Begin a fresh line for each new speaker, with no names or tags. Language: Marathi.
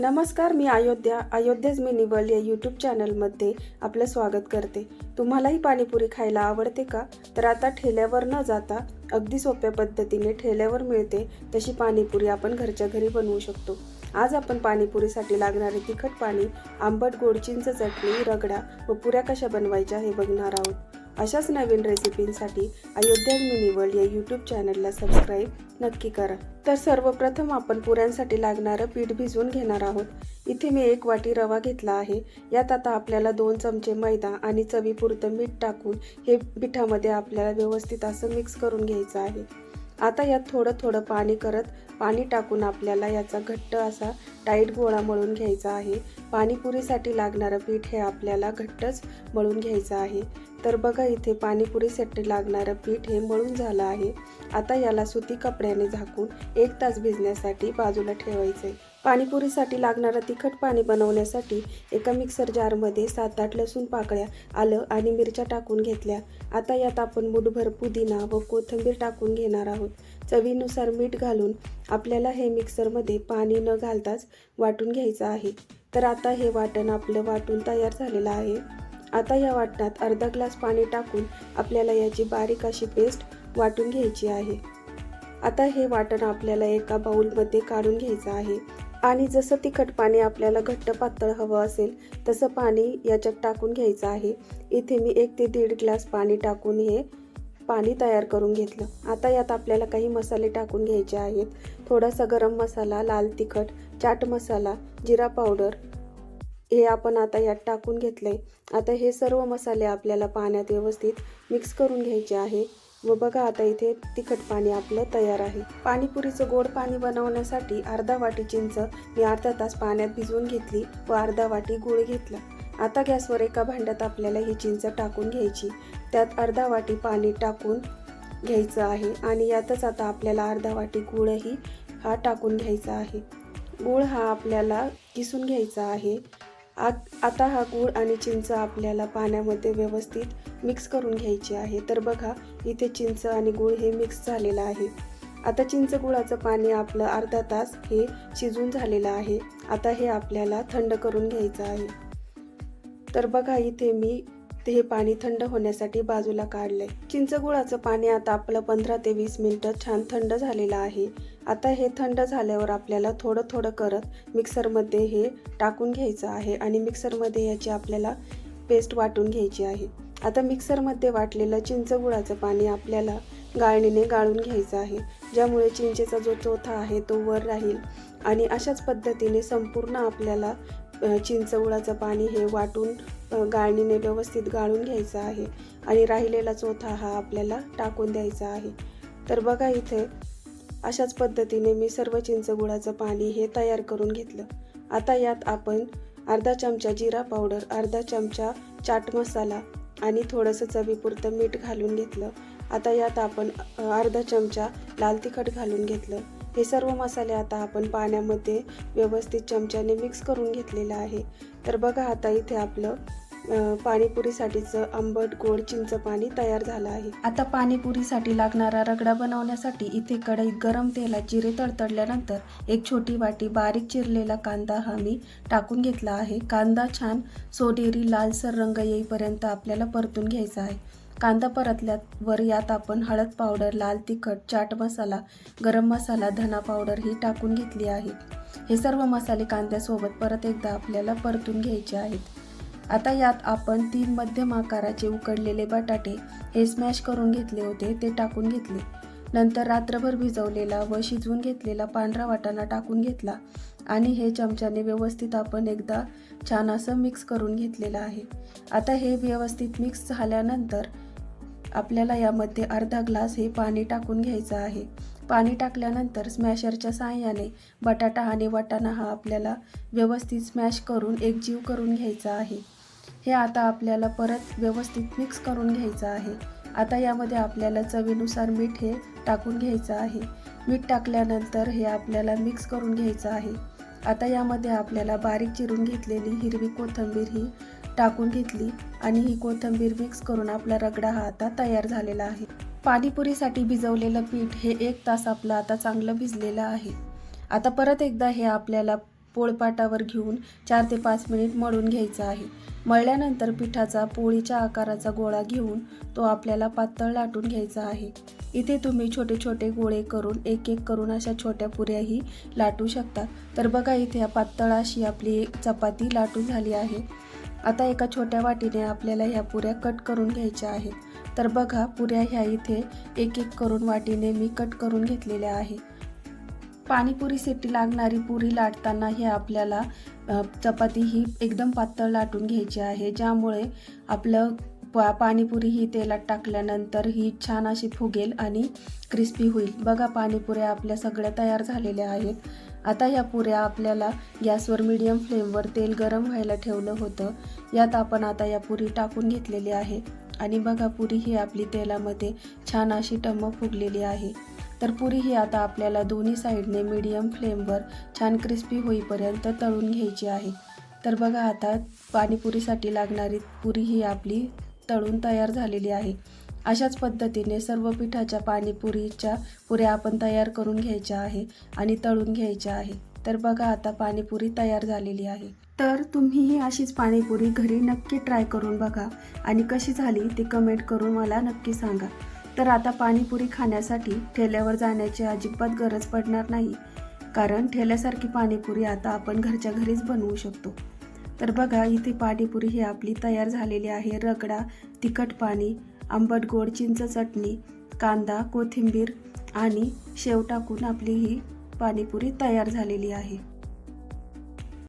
नमस्कार मी अयोध्या. अयोध्याच मी निवल या यूट्यूब चॅनलमध्ये आपलं स्वागत करते. तुम्हालाही पाणीपुरी खायला आवडते का? तर आता ठेल्यावर न जाता अगदी सोप्या पद्धतीने ठेल्यावर मिळते तशी पाणीपुरी आपण घरच्या घरी बनवू शकतो. आज आपण पाणीपुरीसाठी लागणारे तिखट पाणी आंबट गोड चिंच चटणी रगडा व पुऱ्या कशा बनवायच्या हे बघणार आहोत. अशाच नवीन रेसिपींसाठी अयोध्या मिनी वर्ल्ड या यूट्यूब चॅनलला सबस्क्राईब नक्की करा. तर सर्वप्रथम आपण पुऱ्यांसाठी लागणारं पीठ भिजवून घेणार आहोत. इथे मी एक वाटी रवा घेतला आहे. यात आता आपल्याला दोन चमचे मैदा आणि चवीपुरतं मीठ टाकून हे पिठामध्ये आपल्याला व्यवस्थित असं मिक्स करून घ्यायचं आहे. आता यात थोडं थोडं पाणी करत पाणी टाकून आपल्याला याचा घट्ट असा टाईट गोळा मळून घ्यायचा आहे. पाणीपुरीसाठी लागणारं पीठ हे आपल्याला घट्टच मळून घ्यायचं आहे. तर बघा इथे पाणीपुरीसाठी लागणारं पीठ हे मळून झालं आहे. आता याला सुती कपड्याने झाकून एक तास भिजण्यासाठी बाजूला ठेवायचं आहे पाणीपुरीसाठी लागणारं तिखट पाणी बनवण्यासाठी एका मिक्सर जारमध्ये सात आठ लसूण पाकळ्या आलं आणि मिरच्या टाकून घेतल्या. आता यात आपण मुठभर पुदिना व कोथिंबीर टाकून घेणार आहोत. चवीनुसार मीठ घालून आपल्याला हे मिक्सरमध्ये पाणी न घालताच वाटून घ्यायचं आहे. तर आता हे वाटण आपलं वाटून तयार झालेलं आहे. आता या वाटणात अर्धा ग्लास पाणी टाकून आपल्याला याची बारीक अशी पेस्ट वाटून घ्यायची आहे. आता हे वाटण आपल्याला एका बाउलमध्ये काढून घ्यायचं आहे. आणि जसं तिखट पाणी आपल्याला घट्ट पातळ हवं असेल तसं पाणी याच्यात टाकून घ्यायचं आहे. इथे मी एक ते दीड ग्लास पाणी टाकून हे पाणी तयार करून घेतलं. आता यात आपल्याला काही मसाले टाकून घ्यायचे आहेत. थोडासा गरम मसाला लाल तिखट चाट मसाला जिरा पावडर हे आपण आता यात टाकून घेतलंय. आता हे सर्व मसाले आपल्याला पाण्यात व्यवस्थित मिक्स करून घ्यायचे आहे. व बघा आता इथे तिखट पाणी आपलं तयार आहे. पाणीपुरीचं गोड पाणी बनवण्यासाठी अर्धा वाटी चिंच मी अर्धा तास पाण्यात भिजवून घेतली व अर्धा वाटी गूळ घेतला. आता गॅसवर एका भांड्यात आपल्याला ही चिंच टाकून घ्यायची. त्यात अर्धा वाटी पाणी टाकून घ्यायचं आहे आणि यातच आता आपल्याला अर्धा वाटी गूळही हा टाकून घ्यायचा आहे. गूळ हा आपल्याला किसून घ्यायचा आहे. आत आता हा गूळ आणि चिंच आपल्याला पाण्यामध्ये व्यवस्थित मिक्स करून घ्यायची आहे. तर बघा इथे चिंच आणि गूळ हे मिक्स झालेलं आहे. आता चिंच गुळाचं पाणी आपलं अर्धा तास हे शिजून झालेलं आहे. आता हे आपल्याला थंड करून घ्यायचं आहे. तर बघा इथे मी ते हे पाणी थंड होण्यासाठी बाजूला काढले. चिंचगुळाचं पाणी आता आपलं पंधरा ते वीस मिनटं छान थंड झालेलं आहे. आता हे थंड झाल्यावर आपल्याला थोडं थोडं करत मिक्सरमध्ये हे टाकून घ्यायचं आहे आणि मिक्सरमध्ये याची आपल्याला पेस्ट वाटून घ्यायची आहे. आता मिक्सरमध्ये वाटलेलं चिंचगुळाचं पाणी आपल्याला गाळणीने गाळून घ्यायचं आहे. ज्यामुळे चिंचेचा जो चोथा आहे तो वर राहील आणि अशाच पद्धतीने संपूर्ण आपल्याला चिंच गुळाचं पाणी हे वाटून गाळणीने व्यवस्थित गाळून घ्यायचं आहे आणि राहिलेला चोथा हा आपल्याला टाकून द्यायचा आहे. तर बघा इथे अशाच पद्धतीने मी सर्व चिंच गुळाचं पाणी हे तयार करून घेतलं. आता यात आपण अर्धा चमचा जिरा पावडर अर्धा चमचा चाट मसाला आणि थोडंसं चवीपुरतं मीठ घालून घेतलं. आता यात आपण अर्धा चमचा लाल तिखट घालून घेतलं. हे सर्व मसाले आता आपण पाण्यामध्ये व्यवस्थित चमच्याने मिक्स करून घेतलेलं आहे. तर बघा आता इथे आपलं पाणीपुरीसाठीचं आंबट गोड चिंच पाणी तयार झालं आहे. आता पाणीपुरीसाठी लागणारा रगडा बनवण्यासाठी इथे कढईत गरम तेलात जिरे तडतडल्यानंतर एक छोटी वाटी बारीक चिरलेला कांदा हा मी टाकून घेतला आहे. कांदा छान सोनेरी लालसर रंग येईपर्यंत आपल्याला परतून घ्यायचा आहे. कांदा परतल्यात वर यात आपण हळद पावडर लाल तिखट चाट मसाला गरम मसाला धना पावडर ही टाकून घेतली आहे. हे सर्व मसाले कांद्यासोबत परत एकदा आपल्याला परतून घ्यायचे आहेत. आता यात आपण तीन मध्यम आकाराचे उकडलेले बटाटे हे स्मॅश करून घेतले होते ते टाकून घेतले. नंतर रात्रभर भिजवलेला व शिजवून घेतलेला पांढरा वाटाणा टाकून घेतला आणि हे चमच्याने व्यवस्थित आपण एकदा छान असं मिक्स करून घेतलेलं आहे. आता हे व्यवस्थित मिक्स झाल्यानंतर आपल्याला यामध्ये अर्धा ग्लास हे पाणी टाकून घ्यायचं आहे. पाणी टाकल्यानंतर स्मॅशरच्या साहाय्याने बटाटा आणि वाटाणा हा आपल्याला व्यवस्थित स्मॅश करून एकजीव करून घ्यायचा आहे. हे आता आपल्याला परत व्यवस्थित मिक्स करून घ्यायचं आहे. आता यामध्ये आपल्याला चवीनुसार मीठ हे टाकून घ्यायचं आहे. मीठ टाकल्यानंतर हे आपल्याला मिक्स करून घ्यायचं आहे. आता यामध्ये आपल्याला बारीक चिरून घेतलेली हिरवी कोथिंबीर ही टाकून घेतली आणि ही कोथिंबीर मिक्स करून आपला रगडा हा आता तयार झालेला आहे. पाणीपुरीसाठी भिजवलेलं पीठ हे एक तास आपलं आता चांगलं भिजलेलं आहे. आता परत एकदा हे आपल्याला पोळपाटावर घेऊन चार ते पाच मिनिट मळून घ्यायचा आहे. मळल्यानंतर पिठाचा पोळीच्या आकाराचा गोळा घेऊन तो आपल्याला पातळ लाटून घ्यायचा आहे. इथे तुम्ही छोटे छोटे गोळे करून एक एक करून अशा छोट्या पुऱ्याही लाटू शकता. तर बघा इथे पातळ अशी आपली चपाती लाटून झाली आहे. आता एका छोट्या वाटीने आपल्याला ह्या पुऱ्या कट करून घ्यायच्या आहेत. तर बघा पुऱ्या ह्या इथे एक एक करून वाटीने मी कट करून घेतलेल्या आहे पाणीपुरीसाठी लागणारी पुरी लाटताना हे आपल्याला चपाती ही एकदम पातळ लाटून घ्यायची आहे ज्यामुळे आपलं पा पाणीपुरी ही तेलात टाकल्यानंतर ही छान अशी फुगेल आणि क्रिस्पी होईल. बघा पाणीपुऱ्या आपल्या सगळ्या तयार झालेल्या आहेत. आता या पुऱ्या आपल्याला गॅसवर मीडियम फ्लेमवर तेल गरम व्हायला ठेवलं होतं. यात आपण आता या पुरी टाकून घेतलेली आहे. आणि बघा पुरी ही आपली तेलामध्ये छान अशी टम्म फुगलेली आहे. तर पुरी ही आता आपल्याला दोन्ही साईडने मीडियम फ्लेमवर छान क्रिस्पी होईपर्यंत तळून घ्यायची आहे. तर बघा आता पाणीपुरीसाठी लागणारी पुरी ही आपली तळून तयार झालेली आहे. अशाच पद्धतीने सर्व पिठाच्या पाणीपुरीच्या पुऱ्या आपण तयार करून घ्यायच्या आहे आणि तळून घ्यायच्या आहे. तर बघा आता पाणीपुरी तयार झालेली आहे. तर तुम्हीही अशीच पाणीपुरी घरी नक्की ट्राय करून बघा आणि कशी झाली ती कमेंट करून मला नक्की सांगा. तर आता पाणीपुरी खाण्यासाठी ठेल्यावर जाण्याची अजिबात गरज पडणार नाही कारण ठेल्यासारखी पाणीपुरी आता आपण घरच्या घरीच बनवू शकतो. तर बघा इथे पाणीपुरी ही आपली तयार झालेली आहे. रगडा तिखट पाणी आंबट गोड चिंच चटणी कांदा कोथिंबीर आणि शेव टाकून आपली ही पाणीपुरी तयार झालेली आहे.